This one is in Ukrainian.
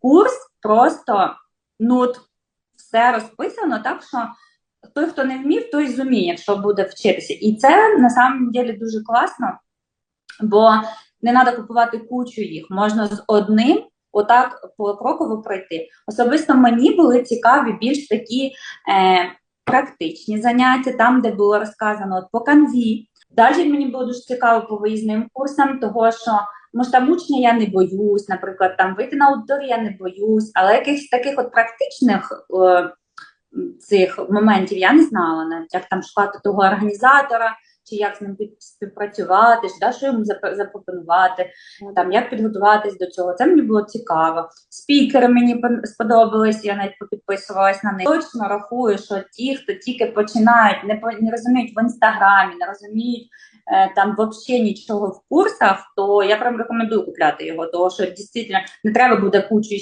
курс просто ну от все розписано, так що той, хто не вмів, той зуміє, якщо буде вчитися. І це на самом деле дуже класно, бо не треба купувати кучу їх, можна з одним. Отак покроково пройти. Особисто мені були цікаві більш такі е, практичні заняття, там, де було розказано от, по канві. Далі мені було дуже цікаво по виїзним курсам, того що може там учня я не боюсь, наприклад, там вийти на аудитор я не боюсь, але якихось таких от практичних е, цих моментів я не знала, навіть як там шукати того організатора, чи як з ним співпрацювати, чи да, що йому зап- запропонувати, там як підготуватись до цього. Це мені було цікаво. Спікери мені сподобались, я навіть попідписувалась на них. Точно рахую, що ті, хто тільки починають, не не розуміють в інстаграмі, не розуміють там вообще нічого в курсах, то я прям рекомендую купляти його, тому що дійсно не треба буде кучу